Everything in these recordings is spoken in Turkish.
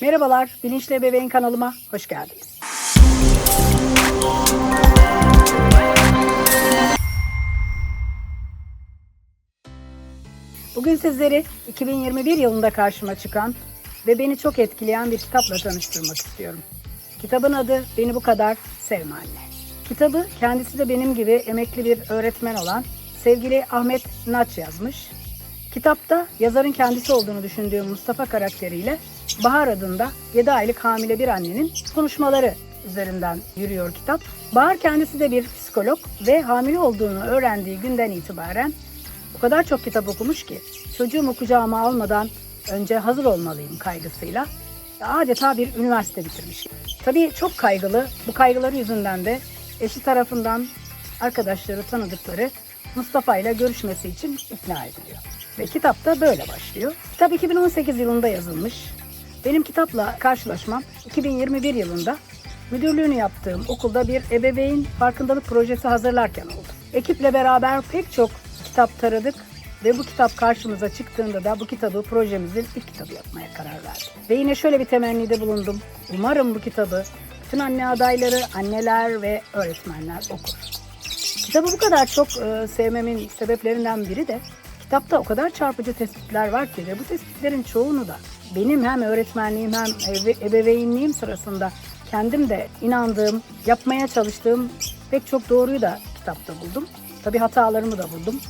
Merhabalar, Bilinçli Ebeveyn kanalıma hoş geldiniz. Bugün sizleri 2021 yılında karşıma çıkan ve beni çok etkileyen bir kitapla tanıştırmak istiyorum. Kitabın adı Beni Bu Kadar Sevme Anne. Kitabı kendisi de benim gibi emekli bir öğretmen olan sevgili Ahmet Naç yazmış. Kitapta yazarın kendisi olduğunu düşündüğüm Mustafa karakteriyle Bahar adında 7 aylık hamile bir annenin konuşmaları üzerinden yürüyor kitap. Bahar kendisi de bir psikolog ve hamile olduğunu öğrendiği günden itibaren o kadar çok kitap okumuş ki çocuğumu kucağıma almadan önce hazır olmalıyım kaygısıyla adeta bir üniversite bitirmiş. Tabii çok kaygılı. Bu kaygıları yüzünden de eşi tarafından arkadaşları, tanıdıkları Mustafa ile görüşmesi için ikna ediliyor. Ve kitap da böyle başlıyor. Kitap 2018 yılında yazılmış. Benim kitapla karşılaşmam 2021 yılında müdürlüğünü yaptığım okulda bir ebeveyn farkındalık projesi hazırlarken oldu. Ekiple beraber pek çok kitap taradık ve bu kitap karşımıza çıktığında da bu kitabı projemizin ilk kitabı yapmaya karar verdik. Ve yine şöyle bir temennide bulundum. Umarım bu kitabı bütün anne adayları, anneler ve öğretmenler okur. Kitabı bu kadar çok e, sevmemin sebeplerinden biri de kitapta o kadar çarpıcı tespitler var ki ve bu tespitlerin çoğunu da benim hem öğretmenliğim hem ebe- ebeveynliğim sırasında kendim de inandığım, yapmaya çalıştığım pek çok doğruyu da kitapta buldum. Tabii hatalarımı da buldum.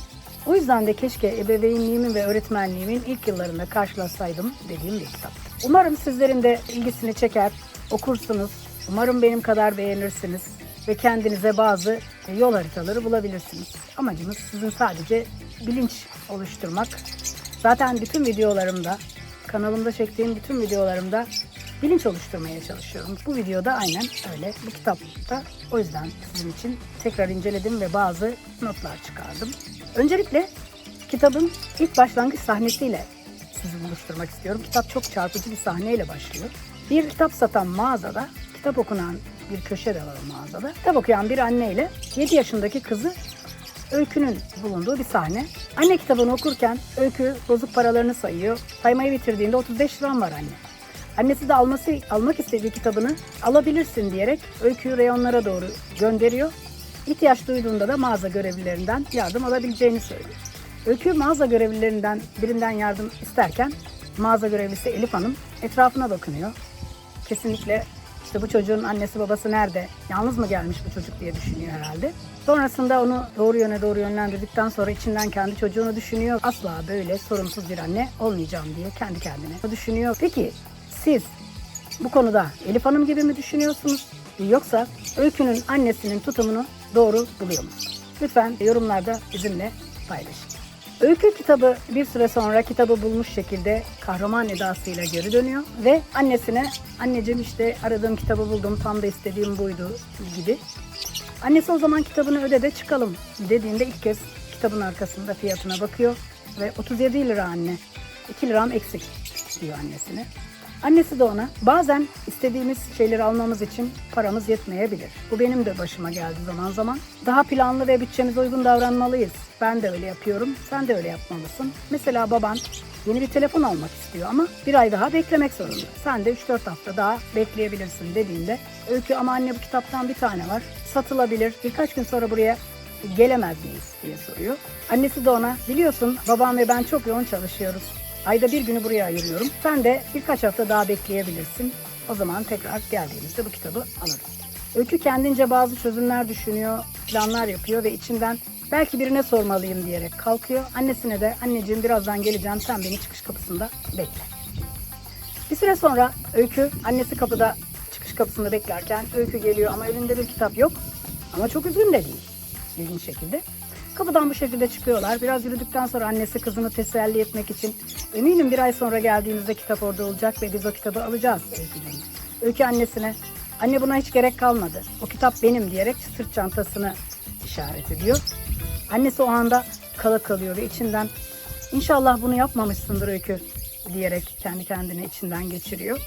O yüzden de keşke ebeveynliğimin ve öğretmenliğimin ilk yıllarında karşılaşsaydım dediğim bir kitap. Umarım sizlerin de ilgisini çeker, okursunuz. Umarım benim kadar beğenirsiniz ve kendinize bazı yol haritaları bulabilirsiniz. Amacımız sizin sadece bilinç oluşturmak. Zaten bütün videolarımda, kanalımda çektiğim bütün videolarımda bilinç oluşturmaya çalışıyorum. Bu videoda aynen öyle. Bu kitapta o yüzden sizin için tekrar inceledim ve bazı notlar çıkardım. Öncelikle kitabın ilk başlangıç sahnesiyle sizi buluşturmak istiyorum. Kitap çok çarpıcı bir sahneyle başlıyor. Bir kitap satan mağazada, kitap okunan bir köşe de var o mağazada. Kitap okuyan bir anneyle 7 yaşındaki kızı Öykü'nün bulunduğu bir sahne. Anne kitabını okurken Öykü bozuk paralarını sayıyor. Saymayı bitirdiğinde 35 liram var anne. Annesi de alması almak istediği kitabını alabilirsin diyerek Öykü'yü reyonlara doğru gönderiyor. İhtiyaç duyduğunda da mağaza görevlilerinden yardım alabileceğini söylüyor. Öykü mağaza görevlilerinden birinden yardım isterken mağaza görevlisi Elif Hanım etrafına bakınıyor. Kesinlikle işte bu çocuğun annesi babası nerede? Yalnız mı gelmiş bu çocuk diye düşünüyor herhalde. Sonrasında onu doğru yöne doğru yönlendirdikten sonra içinden kendi çocuğunu düşünüyor. Asla böyle sorumsuz bir anne olmayacağım diye kendi kendine düşünüyor. Peki siz bu konuda Elif Hanım gibi mi düşünüyorsunuz? Yoksa Öykü'nün annesinin tutumunu doğru buluyor musunuz? Lütfen yorumlarda bizimle paylaşın. Öykü kitabı bir süre sonra kitabı bulmuş şekilde kahraman edasıyla geri dönüyor ve annesine anneciğim işte aradığım kitabı buldum tam da istediğim buydu gibi. Annesi o zaman kitabını öde de çıkalım dediğinde ilk kez kitabın arkasında fiyatına bakıyor ve 37 lira anne 2 liram eksik diyor annesine. Annesi de ona bazen istediğimiz şeyleri almamız için paramız yetmeyebilir. Bu benim de başıma geldi zaman zaman. Daha planlı ve bütçemize uygun davranmalıyız. Ben de öyle yapıyorum. Sen de öyle yapmalısın. Mesela baban yeni bir telefon almak istiyor ama bir ay daha beklemek zorunda. Sen de 3-4 hafta daha bekleyebilirsin dediğinde Öykü ama anne bu kitaptan bir tane var. Satılabilir. Birkaç gün sonra buraya gelemez miyiz diye soruyor. Annesi de ona biliyorsun babam ve ben çok yoğun çalışıyoruz. Ayda bir günü buraya ayırıyorum. Sen de birkaç hafta daha bekleyebilirsin. O zaman tekrar geldiğimizde bu kitabı alırız. Öykü kendince bazı çözümler düşünüyor, planlar yapıyor ve içinden belki birine sormalıyım diyerek kalkıyor. Annesine de anneciğim birazdan geleceğim sen beni çıkış kapısında bekle. Bir süre sonra Öykü annesi kapıda çıkış kapısında beklerken Öykü geliyor ama elinde bir kitap yok. Ama çok üzgün de değil. İlginç şekilde. Kapıdan bu şekilde çıkıyorlar. Biraz yürüdükten sonra annesi kızını teselli etmek için eminim bir ay sonra geldiğimizde kitap orada olacak ve biz o kitabı alacağız Öykü'nün. Öykü annesine anne buna hiç gerek kalmadı. O kitap benim diyerek sırt çantasını işaret ediyor. Annesi o anda kala kalıyor ve içinden inşallah bunu yapmamışsındır Öykü diyerek kendi kendine içinden geçiriyor.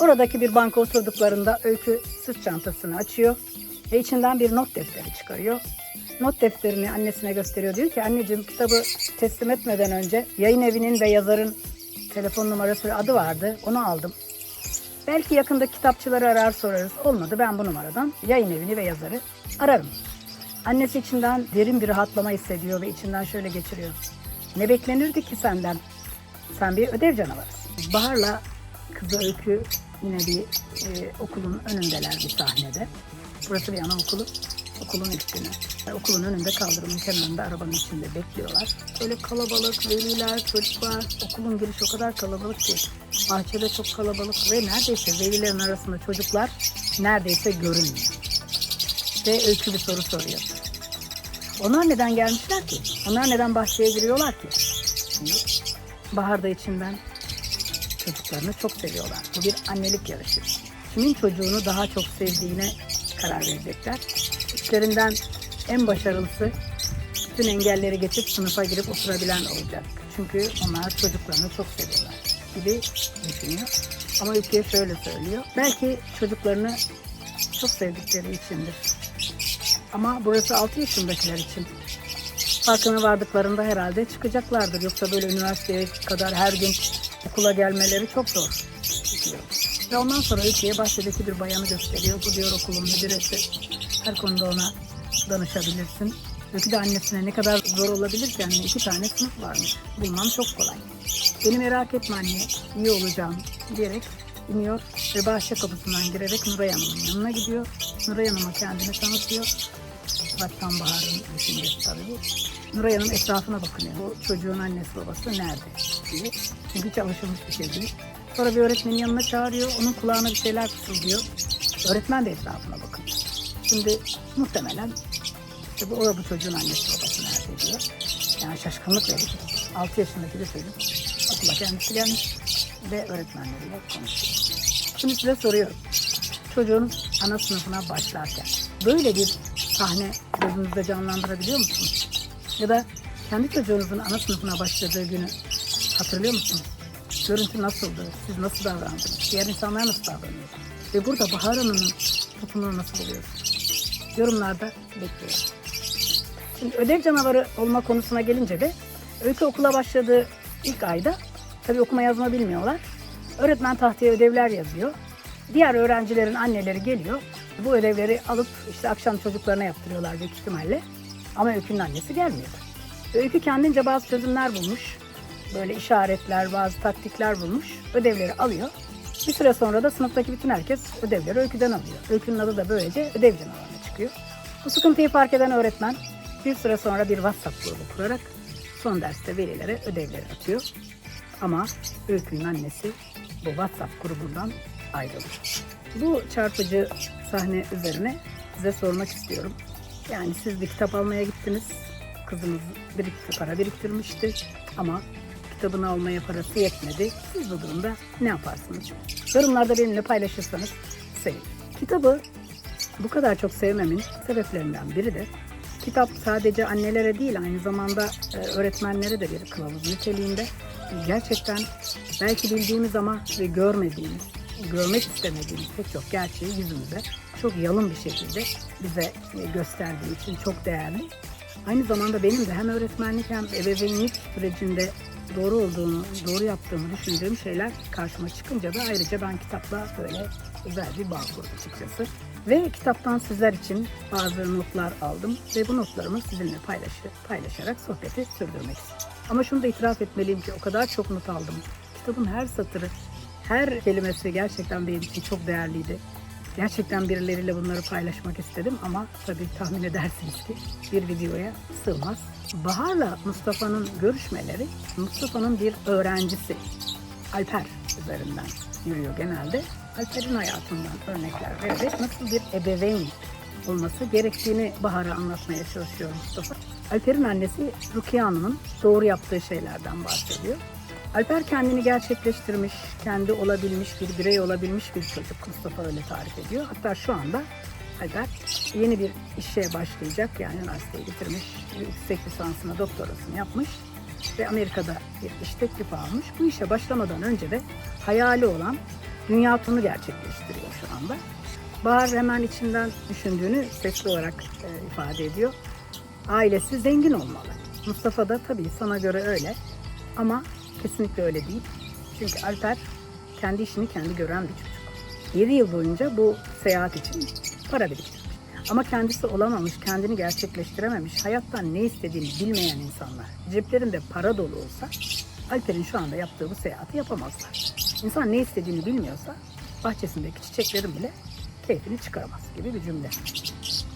Oradaki bir banka oturduklarında Öykü sırt çantasını açıyor ve içinden bir not defteri çıkarıyor. Not defterini annesine gösteriyor. Diyor ki anneciğim kitabı teslim etmeden önce yayın evinin ve yazarın telefon numarası ve adı vardı. Onu aldım. Belki yakında kitapçıları arar sorarız. Olmadı ben bu numaradan yayın evini ve yazarı ararım. Annesi içinden derin bir rahatlama hissediyor ve içinden şöyle geçiriyor. Ne beklenirdi ki senden? Sen bir ödev canavarısın. Bahar'la kızı Öykü yine bir e, okulun önündeler bir sahnede. Burası bir anaokulu. Okulun üst günü. E, Okulun önünde kaldırımın kenarında arabanın içinde bekliyorlar. Böyle kalabalık, veliler, çocuklar. Okulun girişi o kadar kalabalık ki. Bahçede çok kalabalık ve neredeyse velilerin arasında çocuklar neredeyse görünmüyor. Ve Öykü bir soru soruyor. Onlar neden gelmişler ki? Onlar neden bahçeye giriyorlar ki? Bahar da içinden çocuklarını çok seviyorlar. Bu bir annelik yarışı. Kimin çocuğunu daha çok sevdiğine karar verecekler. İçlerinden en başarılısı bütün engelleri geçip sınıfa girip oturabilen olacak. Çünkü onlar çocuklarını çok seviyorlar gibi düşünüyor. Ama Ülke şöyle söylüyor. Belki çocuklarını çok sevdikleri içindir. Ama burası 6 yaşındakiler için. Farkına vardıklarında herhalde çıkacaklardır. Yoksa böyle üniversiteye kadar her gün okula gelmeleri çok zor. Ve ondan sonra ülkeye bahçedeki bir bayanı gösteriyor. Bu diyor okulun müdüresi. Her konuda ona danışabilirsin. Öykü de annesine ne kadar zor olabilir ki anne iki tane sınıf varmış. Bulmam çok kolay. Beni merak etme anne, iyi olacağım diyerek iniyor ve bahçe kapısından girerek Nuray Hanım'ın yanına gidiyor. Nuray Hanım'a kendini tanıtıyor. Baştan Bahar'ın düşüncesi tabii. Nuray Hanım etrafına bakınıyor. Bu çocuğun annesi babası nerede diye. Çünkü hiç alışılmış bir şey değil. Sonra bir öğretmenin yanına çağırıyor. Onun kulağına bir şeyler fısıldıyor. Öğretmen de etrafına bakıyor. Şimdi muhtemelen işte bu, o bu çocuğun annesi babası nerede diyor. Yani şaşkınlık verici. 6 yaşındaki bir çocuk okula kendisi gelmiş ve öğretmenleriyle konuşuyor. Şimdi size soruyorum. Çocuğun ana sınıfına başlarken böyle bir sahne gözünüzde canlandırabiliyor musunuz? Ya da kendi çocuğunuzun ana sınıfına başladığı günü hatırlıyor musunuz? Görüntü nasıldı? Siz nasıl davrandınız? Diğer insanlar nasıl davranıyor? Ve burada Bahar Hanım'ın tutumunu nasıl buluyorsunuz? Yorumlarda bekliyorum. Şimdi ödev canavarı olma konusuna gelince de Öykü okula başladığı ilk ayda tabii okuma yazma bilmiyorlar. Öğretmen tahtaya ödevler yazıyor. Diğer öğrencilerin anneleri geliyor. Bu ödevleri alıp işte akşam çocuklarına yaptırıyorlar büyük ihtimalle. Ama Öykü'nün annesi gelmiyor. Öykü kendince bazı çözümler bulmuş. Böyle işaretler, bazı taktikler bulmuş. Ödevleri alıyor. Bir süre sonra da sınıftaki bütün herkes ödevleri Öykü'den alıyor. Öykü'nün adı da böylece ödev canavarına çıkıyor. Bu sıkıntıyı fark eden öğretmen bir süre sonra bir WhatsApp grubu kurarak son derste velilere ödevleri atıyor. Ama Öykü'nün annesi bu WhatsApp grubundan ayrılıyor. Bu çarpıcı sahne üzerine size sormak istiyorum. Yani siz bir kitap almaya gittiniz. Kızınız birikti, para biriktirmişti ama kitabını almaya parası yetmedi. Siz bu durumda ne yaparsınız? Yorumlarda benimle paylaşırsanız sevinirim. Kitabı bu kadar çok sevmemin sebeplerinden biri de kitap sadece annelere değil aynı zamanda e, öğretmenlere de bir kılavuz niteliğinde. Gerçekten belki bildiğimiz ama ve görmediğimiz, görmek istemediğimiz pek çok gerçeği yüzümüze çok yalın bir şekilde bize e, gösterdiği için çok değerli. Aynı zamanda benim de hem öğretmenlik hem ebeveynlik sürecinde doğru olduğunu, doğru yaptığımı düşündüğüm şeyler karşıma çıkınca da ayrıca ben kitapla böyle özel bir bağ kurdum açıkçası. Ve kitaptan sizler için bazı notlar aldım ve bu notlarımı sizinle paylaşı, paylaşarak sohbeti sürdürmek istiyorum. Ama şunu da itiraf etmeliyim ki o kadar çok not aldım. Kitabın her satırı, her kelimesi gerçekten benim için çok değerliydi. Gerçekten birileriyle bunları paylaşmak istedim ama tabii tahmin edersiniz ki bir videoya sığmaz. Bahar'la Mustafa'nın görüşmeleri Mustafa'nın bir öğrencisi Alper üzerinden yürüyor genelde. Alper'in hayatından örnekler vererek nasıl bir ebeveyn olması gerektiğini Bahar'a anlatmaya çalışıyor Mustafa. Alper'in annesi Rukiye Hanım'ın doğru yaptığı şeylerden bahsediyor. Alper kendini gerçekleştirmiş, kendi olabilmiş, bir birey olabilmiş bir çocuk. Mustafa öyle tarif ediyor. Hatta şu anda Alper yeni bir işe başlayacak. Yani üniversiteyi bitirmiş, yüksek lisansına, doktorasını yapmış ve Amerika'da bir iş teklifi almış. Bu işe başlamadan önce de hayali olan dünya turunu gerçekleştiriyor şu anda. Bahar hemen içinden düşündüğünü sesli olarak e, ifade ediyor. Ailesi zengin olmalı. Mustafa da tabii sana göre öyle ama kesinlikle öyle değil. Çünkü Alper kendi işini kendi gören bir çocuk. 7 yıl boyunca bu seyahat için para biriktirmiş. Ama kendisi olamamış, kendini gerçekleştirememiş, hayattan ne istediğini bilmeyen insanlar, ceplerinde para dolu olsa Alper'in şu anda yaptığı bu seyahati yapamazlar. İnsan ne istediğini bilmiyorsa bahçesindeki çiçeklerin bile keyfini çıkaramaz gibi bir cümle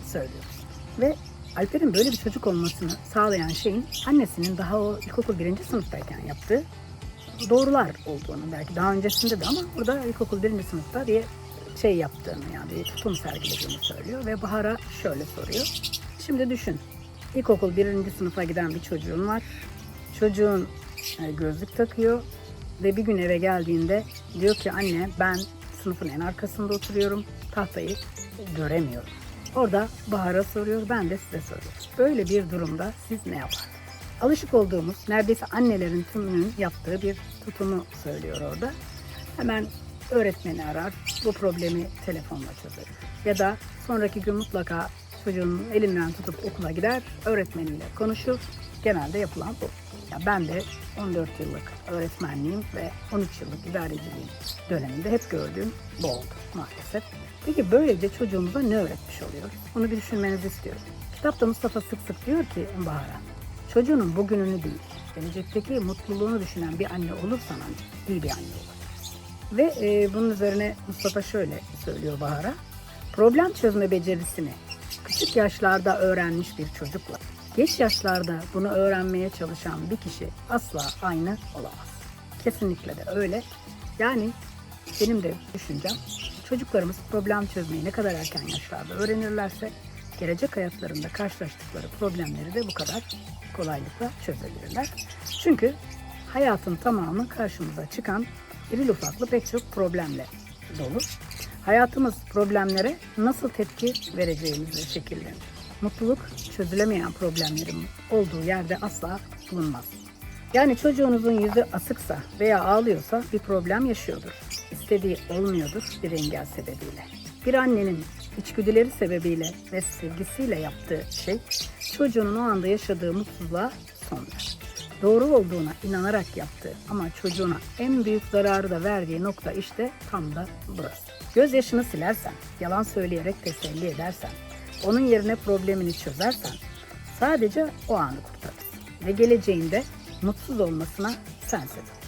söylüyoruz. Ve Alper'in böyle bir çocuk olmasını sağlayan şeyin annesinin daha o ilkokul birinci sınıftayken yaptığı doğrular olduğunu belki daha öncesinde de ama burada ilkokul birinci sınıfta bir şey yaptığını yani bir tutum sergilediğini söylüyor ve Bahar'a şöyle soruyor. Şimdi düşün ilkokul birinci sınıfa giden bir çocuğun var. Çocuğun e, gözlük takıyor ve bir gün eve geldiğinde diyor ki anne ben sınıfın en arkasında oturuyorum tahtayı göremiyorum. Orada Bahar'a soruyor ben de size soruyorum. Böyle bir durumda siz ne yapardınız? Alışık olduğumuz neredeyse annelerin tümünün yaptığı bir tutumu söylüyor orada. Hemen öğretmeni arar, bu problemi telefonla çözer. Ya da sonraki gün mutlaka çocuğun elinden tutup okula gider, öğretmeniyle konuşur. Genelde yapılan bu. Ya ben de 14 yıllık öğretmenliğim ve 13 yıllık idareciliğim döneminde hep gördüğüm bu oldu maalesef. Peki böylece çocuğumuza ne öğretmiş oluyoruz? Bunu bir düşünmenizi istiyorum. Kitapta Mustafa sık sık diyor ki Bahar'a, çocuğunun bugününü değil, gelecekteki mutluluğunu düşünen bir anne olursan ancak iyi bir anne olabilirsin. Ve e, bunun üzerine Mustafa şöyle söylüyor Bahar'a, problem çözme becerisini küçük yaşlarda öğrenmiş bir çocukla geç yaşlarda bunu öğrenmeye çalışan bir kişi asla aynı olamaz. Kesinlikle de öyle. Yani benim de düşüncem çocuklarımız problem çözmeyi ne kadar erken yaşlarda öğrenirlerse gelecek hayatlarında karşılaştıkları problemleri de bu kadar kolaylıkla çözebilirler. Çünkü hayatın tamamı karşımıza çıkan iri ufaklı pek çok problemle dolu. Hayatımız problemlere nasıl tepki vereceğimizle şekillenir. Mutluluk çözülemeyen problemlerin olduğu yerde asla bulunmaz. Yani çocuğunuzun yüzü asıksa veya ağlıyorsa bir problem yaşıyordur. İstediği olmuyordur bir engel sebebiyle. Bir annenin içgüdüleri sebebiyle ve sevgisiyle yaptığı şey çocuğunun o anda yaşadığı mutsuzluğa son verir. Doğru olduğuna inanarak yaptığı ama çocuğuna en büyük zararı da verdiği nokta işte tam da burası. Gözyaşını silersen, yalan söyleyerek teselli edersen, onun yerine problemini çözersen sadece o anı kurtarırsın. Ve geleceğinde mutsuz olmasına sen sebep.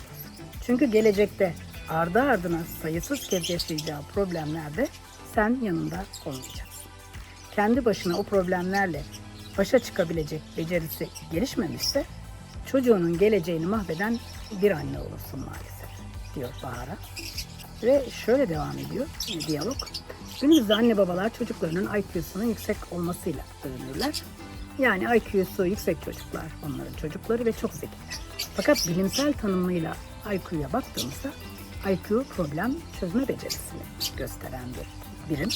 Çünkü gelecekte ardı ardına sayısız kez yaşayacağı problemlerde sen yanında olmayacaksın. Kendi başına o problemlerle başa çıkabilecek becerisi gelişmemişse çocuğunun geleceğini mahveden bir anne olursun maalesef diyor Bahar'a. Ve şöyle devam ediyor diyalog. Günümüzde anne babalar çocuklarının IQ'sunun yüksek olmasıyla övünürler. Yani IQ'su yüksek çocuklar onların çocukları ve çok zekiler. Fakat bilimsel tanımıyla IQ'ya baktığımızda IQ problem çözme becerisini gösteren bir birim.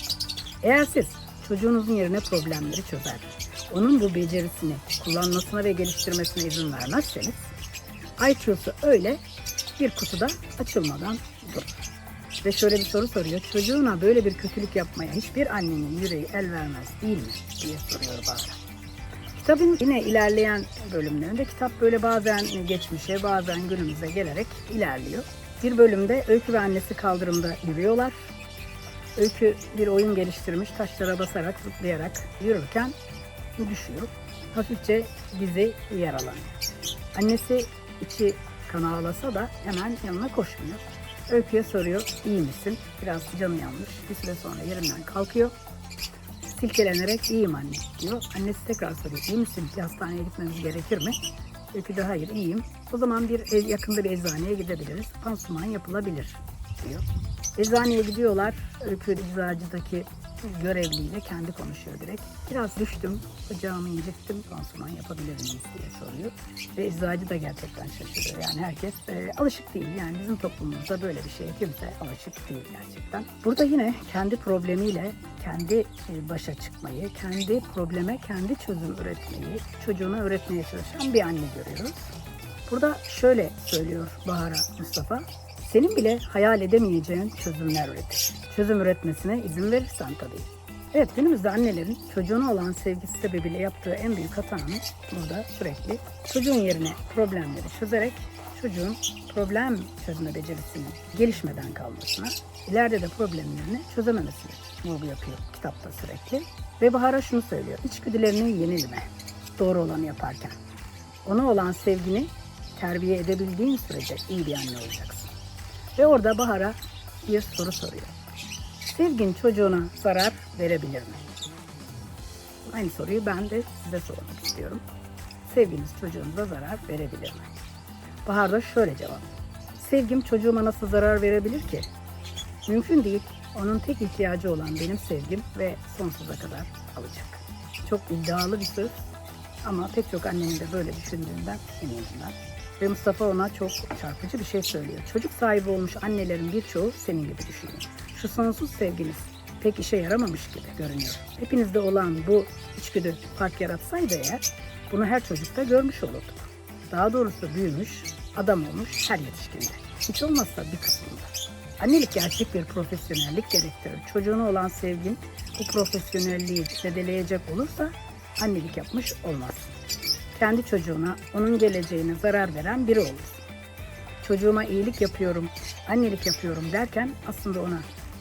Eğer siz çocuğunuzun yerine problemleri çözer, onun bu becerisini kullanmasına ve geliştirmesine izin vermezseniz IQ'su öyle bir kutuda açılmadan durur. Ve şöyle bir soru soruyor. Çocuğuna böyle bir kötülük yapmaya hiçbir annenin yüreği el vermez değil mi? diye soruyor bazen. Kitabın yine ilerleyen bölümlerinde kitap böyle bazen geçmişe bazen günümüze gelerek ilerliyor. Bir bölümde Öykü ve annesi kaldırımda yürüyorlar. Öykü bir oyun geliştirmiş taşlara basarak zıplayarak yürürken düşüyor. Hafifçe dizi yaralanıyor. Annesi içi kan ağlasa da hemen yanına koşmuyor. Öykü'ye soruyor, iyi misin? Biraz canı yanmış. Bir süre sonra yerinden kalkıyor. Silkelenerek iyiyim anne diyor. Annesi tekrar soruyor, iyi misin? Bir hastaneye gitmemiz gerekir mi? Öykü de hayır iyiyim. O zaman bir yakında bir eczaneye gidebiliriz. Pansuman yapılabilir diyor. Eczaneye gidiyorlar. Öykü eczacıdaki görevliyle kendi konuşuyor direkt. Biraz düştüm, bacağımı incittim, pansuman yapabilir miyiz diye soruyor. Ve eczacı da gerçekten şaşırıyor. Yani herkes e, alışık değil. Yani bizim toplumumuzda böyle bir şeye kimse alışık değil gerçekten. Burada yine kendi problemiyle kendi e, başa çıkmayı, kendi probleme kendi çözüm üretmeyi, çocuğuna öğretmeye çalışan bir anne görüyoruz. Burada şöyle söylüyor Bahar'a Mustafa. Senin bile hayal edemeyeceğin çözümler üretir. Çözüm üretmesine izin verirsen tabii. Evet günümüzde annelerin çocuğuna olan sevgisi sebebiyle yaptığı en büyük hatanın burada sürekli çocuğun yerine problemleri çözerek çocuğun problem çözme becerisinin gelişmeden kalmasına, ileride de problemlerini çözememesine vurgu yapıyor kitapta sürekli. Ve Bahar'a şunu söylüyor, içgüdülerini yenilme, doğru olanı yaparken. Ona olan sevgini terbiye edebildiğin sürece iyi bir anne olacaksın. Ve orada Bahar'a bir soru soruyor. Sevgin çocuğuna zarar verebilir mi? Aynı soruyu ben de size sormak istiyorum. Sevginiz çocuğunuza zarar verebilir mi? Bahar da şöyle cevap. Sevgim çocuğuma nasıl zarar verebilir ki? Mümkün değil. Onun tek ihtiyacı olan benim sevgim ve sonsuza kadar alacak. Çok iddialı bir söz ama pek çok annenin de böyle düşündüğünden eminim ben. Ve Mustafa ona çok çarpıcı bir şey söylüyor. Çocuk sahibi olmuş annelerin birçoğu senin gibi düşünüyor. Şu sonsuz sevginiz pek işe yaramamış gibi görünüyor. Hepinizde olan bu içgüdü fark yaratsaydı eğer bunu her çocukta görmüş olurduk. Daha doğrusu büyümüş, adam olmuş her yetişkinde. Hiç olmazsa bir kısmında. Annelik gerçek bir profesyonellik gerektirir. Çocuğuna olan sevgin bu profesyonelliği zedeleyecek olursa annelik yapmış olmazsın. Kendi çocuğuna, onun geleceğine zarar veren biri olursun. Çocuğuma iyilik yapıyorum, annelik yapıyorum derken aslında ona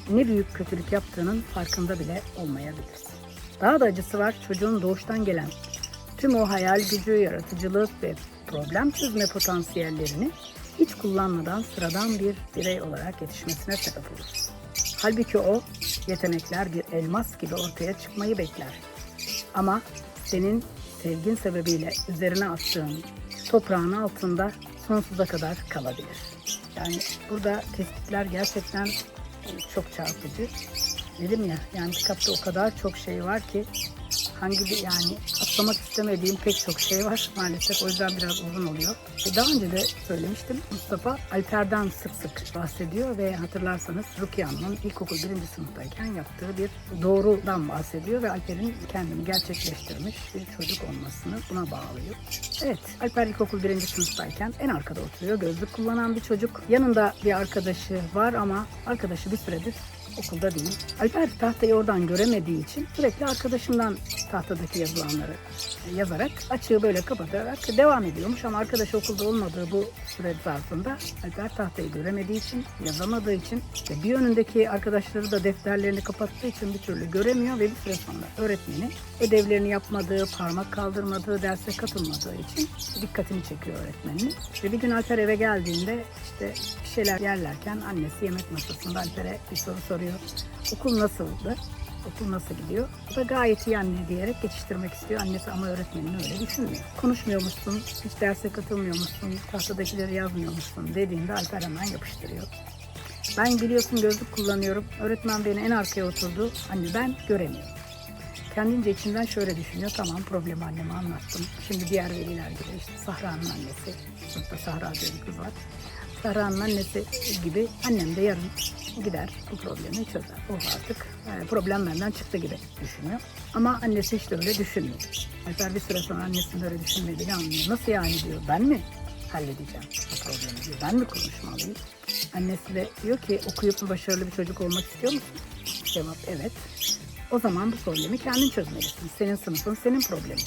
ne büyük kötülük yaptığının farkında bile olmayabilirsin. Daha da acısı var çocuğun doğuştan gelen tüm o hayal gücü, yaratıcılık ve problem çözme potansiyellerini hiç kullanmadan sıradan bir birey olarak yetişmesine sebep olur. Halbuki o yetenekler bir elmas gibi ortaya çıkmayı bekler. Ama senin sevgin sebebiyle üzerine attığın toprağın altında sonsuza kadar kalabilir. Yani burada tespitler gerçekten çok çarpıcı. Dedim ya yani kitapta o kadar çok şey var ki hangi bir yani atlamak istemediğim pek çok şey var maalesef o yüzden biraz uzun oluyor. E, Daha önce de söylemiştim Mustafa Alper'den sık sık bahsediyor ve hatırlarsanız Rukiye Hanım'ın ilkokul birinci sınıftayken yaptığı bir doğrudan bahsediyor ve Alper'in kendini gerçekleştirmiş bir çocuk olmasını buna bağlıyor. Evet Alper ilkokul birinci sınıftayken en arkada oturuyor gözlük kullanan bir çocuk. Yanında bir arkadaşı var ama arkadaşı bir süredir okulda değil. Alper tahtayı oradan göremediği için sürekli arkadaşından tahtadaki yazılanları yazarak açığı böyle kapatarak devam ediyormuş ama arkadaşı okulda olmadığı bu süre zarfında Alper tahtayı göremediği için, yazamadığı için ve bir önündeki arkadaşları da defterlerini kapattığı için bir türlü göremiyor ve bir süre sonra öğretmeni ödevlerini yapmadığı, parmak kaldırmadığı, derse katılmadığı için dikkatini çekiyor öğretmenin. Ve bir gün Alper eve geldiğinde işte bir şeyler yerlerken annesi yemek masasında Alper'e bir soru soruyor. Okul nasıldı? Okul nasıl gidiyor? O da gayet iyi anne diyerek geçiştirmek istiyor. Annesi ama öğretmenin öyle düşünmüyor. Konuşmuyormuşsun, hiç derse katılmıyormuşsun, tahtadakileri yazmıyormuşsun dediğinde Alper hemen yapıştırıyor. Ben biliyorsun gözlük kullanıyorum. Öğretmen beni en arkaya oturdu. Anne ben göremiyorum. Kendince içinden şöyle düşünüyor. Tamam problemi anneme anlattım. Şimdi diğer veliler gibi işte Sahra'nın annesi. Sınıfta Sahra diye bir kız var. Sahra'nın annesi gibi annem de yarın gider bu problemi çözer. O artık yani problem benden çıktı gibi düşünüyor. Ama annesi hiç de öyle düşünmüyor. Alper bir süre sonra annesinin öyle düşünmediğini anlıyor. Nasıl yani diyor ben mi halledeceğim bu problemi diyor. Ben mi konuşmalıyım? Annesi de diyor ki okuyup başarılı bir çocuk olmak istiyor musun? Cevap evet. O zaman bu problemi kendin çözmelisin. Senin sınıfın senin problemin.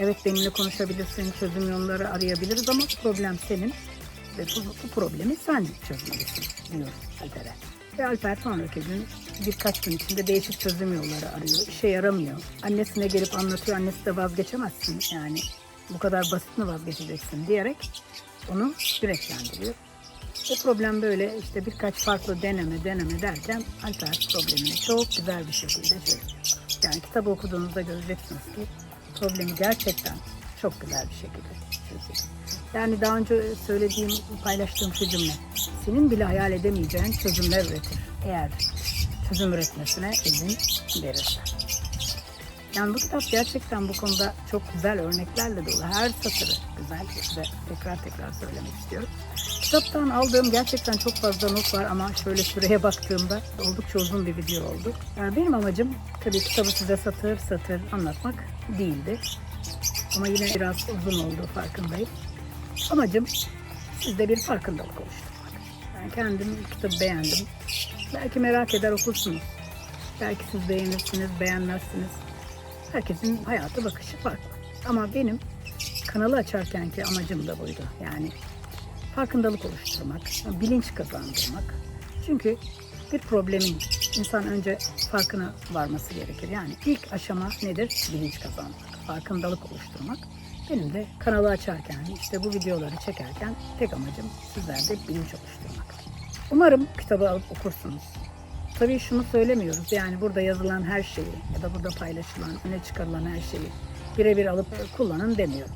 Evet benimle konuşabilirsin, çözüm yolları arayabiliriz ama problem senin ve bu, bu problemi sen çözmelisin diyor Alper'e. Ve Alper sonraki gün birkaç gün içinde değişik çözüm yolları arıyor. İşe yaramıyor. Annesine gelip anlatıyor. Annesi de vazgeçemezsin yani. Bu kadar basit mi vazgeçeceksin diyerek onu yüreklendiriyor. O problem böyle işte birkaç farklı deneme deneme derken Alper problemini çok güzel bir şekilde çözüyor. Yani kitabı okuduğunuzda göreceksiniz ki problemi gerçekten çok güzel bir şekilde çözüyor. Yani daha önce söylediğim, paylaştığım şu cümle. Senin bile hayal edemeyeceğin çözümler üretir. Eğer çözüm üretmesine izin verirsen. Yani bu kitap gerçekten bu konuda çok güzel örneklerle dolu. Her satırı güzel. Size tekrar tekrar söylemek istiyorum. Kitaptan aldığım gerçekten çok fazla not var ama şöyle süreye baktığımda oldukça uzun bir video oldu. Yani benim amacım tabii kitabı size satır satır anlatmak değildi. Ama yine biraz uzun oldu farkındayım. Amacım sizde bir farkındalık oluşturmak. Ben kendim kitabı beğendim. Belki merak eder okursunuz. Belki siz beğenirsiniz, beğenmezsiniz. Herkesin hayatı bakışı farklı. Ama benim kanalı açarkenki amacım da buydu. Yani farkındalık oluşturmak, bilinç kazandırmak. Çünkü bir problemin insan önce farkına varması gerekir. Yani ilk aşama nedir? Bilinç kazanmak, farkındalık oluşturmak. Benim de kanalı açarken, işte bu videoları çekerken tek amacım sizlerde bilinç oluşturmak. Umarım kitabı alıp okursunuz. Tabii şunu söylemiyoruz. Yani burada yazılan her şeyi ya da burada paylaşılan, öne çıkarılan her şeyi birebir alıp kullanın demiyorum.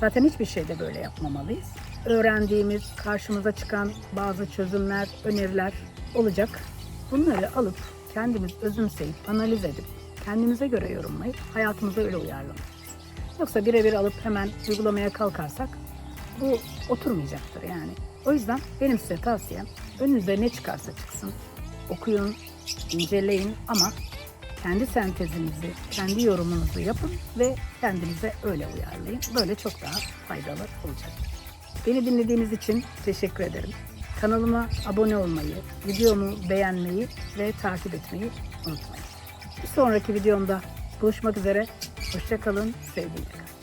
Zaten hiçbir şeyde böyle yapmamalıyız. Öğrendiğimiz, karşımıza çıkan bazı çözümler, öneriler olacak. Bunları alıp kendimiz özümseyip, analiz edip, kendimize göre yorumlayıp hayatımıza öyle uyarlamalıyız. Yoksa birebir alıp hemen uygulamaya kalkarsak bu oturmayacaktır yani. O yüzden benim size tavsiyem önünüze ne çıkarsa çıksın okuyun, inceleyin ama kendi sentezinizi, kendi yorumunuzu yapın ve kendinize öyle uyarlayın. Böyle çok daha faydalı olacak. Beni dinlediğiniz için teşekkür ederim. Kanalıma abone olmayı, videomu beğenmeyi ve takip etmeyi unutmayın. Bir sonraki videomda buluşmak üzere. Hoşçakalın, sevgiyle.